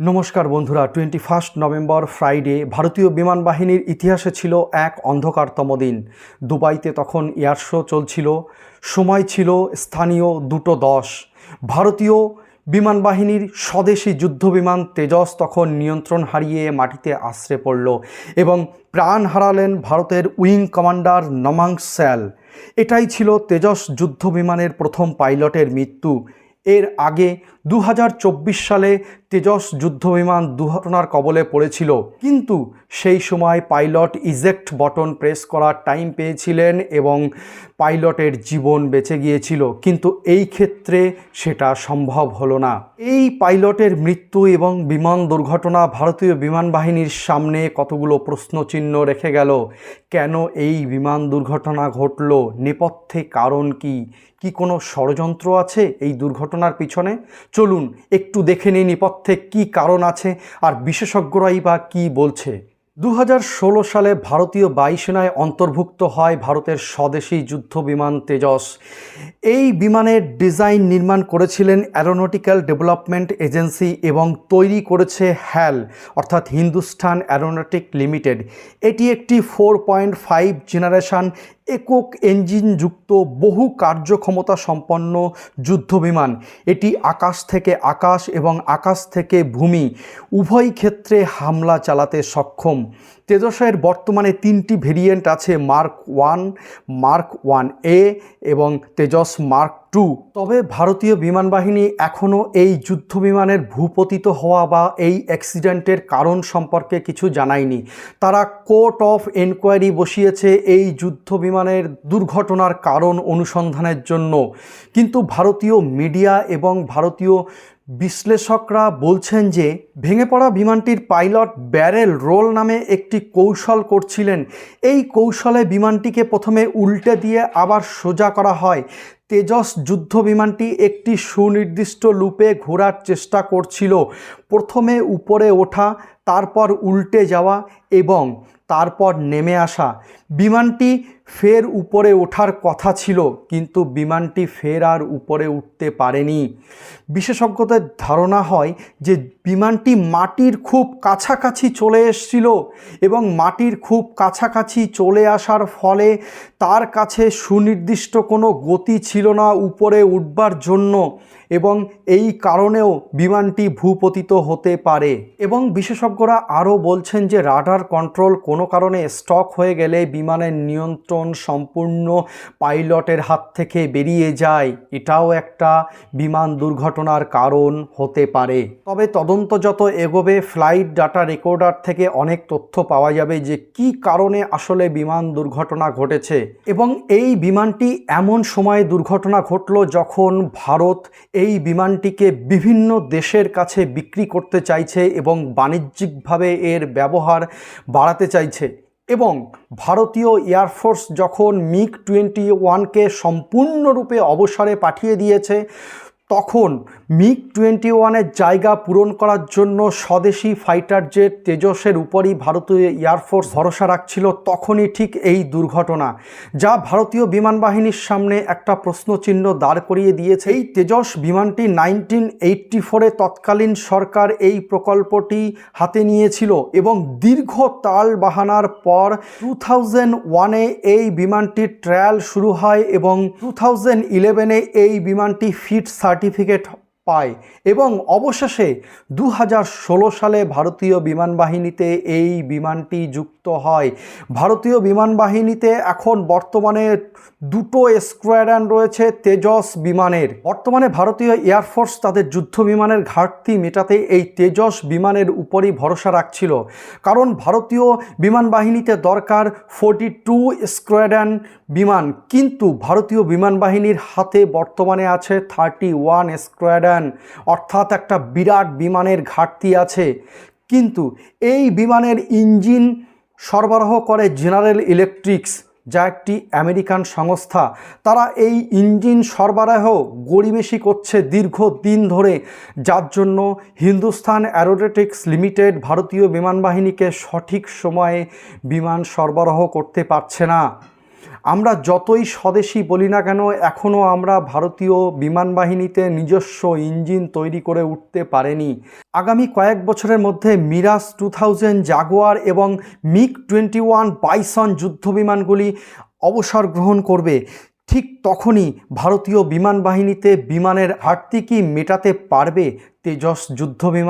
নমস্কার বন্ধুরা twenty first November Friday ভারতীয় বিমান বাহিনীর ইতিহাসে ছিল এক অন্ধকারতম দিন। দুবাইতে তখন এয়ার শো চলছিল, সময় ছিল স্থানীয় দুটো দশ। ভারতীয় বিমান বাহিনীর স্বদেশি যুদ্ধবিমান তেজস তখন নিয়ন্ত্রণ হারিয়ে মাটিতে আশ্রে পড়ল এবং প্রাণ হারালেন ভারতের উইং কমান্ডার নমাং স্যাল। এটাই ছিল তেজস যুদ্ধবিমানের প্রথম পাইলটের মৃত্যু। এর আগে দু হাজার চব্বিশ সালে তেজস যুদ্ধবিমান দুর্ঘটনার কবলে পড়েছিল। কিন্তু সেই সময় পাইলট ইজেক্ট বটন প্রেস করার টাইম পেয়েছিলেন এবং পাইলটের জীবন বেঁচে গিয়েছিল। কিন্তু এই ক্ষেত্রে সেটা সম্ভব হলো না। এই পাইলটের মৃত্যু এবং বিমান দুর্ঘটনা ভারতীয় বিমান বাহিনীর সামনে কতগুলো প্রশ্নচিহ্ন রেখে গেল? কেন এই বিমান দুর্ঘটনা ঘটল? নেপথ্যে কারণ কি? কি কোনো ষড়যন্ত্র আছে এই দুর্ঘটনার পিছনে। চলুন একটু দেখে নিই নেপথ্যে কী কারণ আছে আর বিশেষজ্ঞরাই বা কী বলছে। দু হাজার ষোলো সালে ভারতীয় বায়ুসেনায় অন্তর্ভুক্ত হয় ভারতের স্বদেশী যুদ্ধ বিমান তেজস। এই বিমানের ডিজাইন নির্মাণ করেছিলেন অ্যারোনটিক্যাল ডেভেলপমেন্ট এজেন্সি এবং তৈরি করেছে হ্যাল, অর্থাৎ হিন্দুস্তান অ্যারোনটিক লিমিটেড। এটি একটি ফোর পয়েন্ট ফাইভ জেনারেশন একক ইঞ্জিনযুক্ত বহু কার্যক্ষমতা সম্পন্ন যুদ্ধবিমান। এটি আকাশ থেকে আকাশ এবং আকাশ থেকে ভূমি, উভয় ক্ষেত্রে হামলা চালাতে সক্ষম। তেজসের বর্তমানে তিনটি ভেরিয়েন্ট আছে mark one mark one A এবং তেজস মার্ক টু। তবে ভারতীয় বিমান বাহিনী এখনও এই যুদ্ধ বিমানের ভূপতিত হওয়া বা এই অ্যাক্সিডেন্টের কারণ সম্পর্কে কিছু জানায়নি। তারা কোর্ট অফ এনকোয়ারি বসিয়েছে এই যুদ্ধ বিমানের দুর্ঘটনার কারণ অনুসন্ধানের জন্য। কিন্তু ভারতীয় মিডিয়া এবং ভারতীয় বিশ্লেষকরা বলছেন যে, ভেঙে পড়া বিমানটির পাইলট ব্যারেল রোল নামে একটি কৌশল করছিলেন। এই কৌশলে বিমানটিকে প্রথমে উল্টে দিয়ে আবার সোজা করা হয়। তেজস যুদ্ধ বিমানটি একটি সুনির্দিষ্ট লুপে ঘোরার চেষ্টা করছিল। প্রথমে উপরে ওঠা, তারপর উল্টে যাওয়া এবং তারপর নেমে আসা। বিমানটি ফের উপরে ওঠার কথা ছিল, কিন্তু বিমানটি ফের আর উপরে উঠতে পারেনি। বিশেষজ্ঞদের ধারণা হয় যে বিমানটি মাটির খুব কাছাকাছি চলে এসছিল এবং মাটির খুব কাছাকাছি চলে আসার ফলে তার কাছে সুনির্দিষ্ট কোনো গতি ছিল না উপরে উঠবার জন্য এবং এই কারণেও বিমানটি ভূপতিত হতে পারে। এবং বিশেষজ্ঞরা আরও বলছেন যে রাডার কন্ট্রোল কোনো কারণে স্টক হয়ে গেলে বিমানের নিয়ন্ত্রণ সম্পূর্ণ পাইলটের হাত থেকে বেরিয়ে যায়। এটাও একটা বিমান দুর্ঘটনার কারণ হতে পারে। তবে তদন্ত যত এগোবে, ফ্লাইট ডাটা রেকর্ডার থেকে অনেক তথ্য পাওয়া যাবে যে কি কারণে আসলে বিমান দুর্ঘটনা ঘটেছে। এবং এই বিমানটি এমন সময়ে দুর্ঘটনা ঘটল যখন ভারত এই বিমানটিকে বিভিন্ন দেশের কাছে বিক্রি করতে চাইছে এবং বাণিজ্যিকভাবে এর ব্যবহার বাড়াতে চাইছে। এবং ভারতীয় এয়ারফোর্স যখন মিগ টোয়েন্টি ওয়ানকে সম্পূর্ণরূপে অবসরে পাঠিয়ে দিয়েছে তখন মিগ টোয়েন্টি ওয়ানের জায়গা পূরণ করার জন্য স্বদেশি ফাইটার জেট তেজসের উপরই ভারতীয় এয়ারফোর্স ভরসা রাখছিল তখনই ঠিক এই দুর্ঘটনা, যা ভারতীয় বিমান বাহিনীর সামনে একটা প্রশ্নচিহ্ন দাঁড় করিয়ে দিয়েছে। এই তেজস বিমানটি নাইনটিন এইটটি ফোরে তৎকালীন সরকার এই প্রকল্পটি হাতে নিয়েছিল এবং দীর্ঘ তাল বাহানার পর টু থাউজেন্ড ওয়ানে এই বিমানটির ট্রায়াল শুরু হয় এবং টু থাউজেন্ড ইলেভেনে এই বিমানটি ফিট সার্টিফিকেট পায় এবং অবশেষে দু হাজার ষোলো সালে ভারতীয় বিমান বাহিনীতে এই বিমানটি যুক্ত হয়। ভারতীয় বিমান বাহিনীতে এখন বর্তমানে দুটো স্কোয়াড্রন রয়েছে তেজস বিমানের। বর্তমানে ভারতীয় এয়ারফোর্স তাদের যুদ্ধ বিমানের ঘাটতি মেটাতে এই তেজস বিমানের উপরই ভরসা রাখছিল। কারণ ভারতীয় বিমান বাহিনীতে দরকার ফোর্টি টু স্কোয়াড্রন বিমান। কিন্তু ভারতীয় বিমান বাহিনীর হাতে বর্তমানে আছে থার্টি ওয়ান স্কোয়াড্রন অর্থাৎ একটা বিরাট বিমানের ঘাটতি আছে। কিন্তু এই বিমানের ইঞ্জিন সরবরাহ করে জেনারেল ইলেকট্রিক্স, যা একটি আমেরিকান সংস্থা। তারা এই ইঞ্জিন সরবরাহ গড়িমেশি করছে দীর্ঘদিন ধরে, যার জন্য হিন্দুস্তান অ্যারোডেটিক্স লিমিটেড ভারতীয় বিমান বাহিনীকে সঠিক সময়ে বিমান সরবরাহ করতে পারছে না। আমরা যতই স্বদেশি বলি না কেন এখনও আমরা ভারতীয় বিমান বাহিনীতে নিজস্ব ইঞ্জিন তৈরি করে উঠতে পারেনি। আগামী কয়েক বছরের মধ্যে মিরাজ টু থাউজেন্ড, জাগুয়ার এবং মিগ টোয়েন্টি ওয়ান বাইসন যুদ্ধবিমানগুলি অবসর গ্রহণ করবে। ঠিক তখনই ভারতীয় বিমান বাহিনীতে বিমানের ঘাটতি কি মেটাতে পারবে তেজস যুদ্ধ বিমান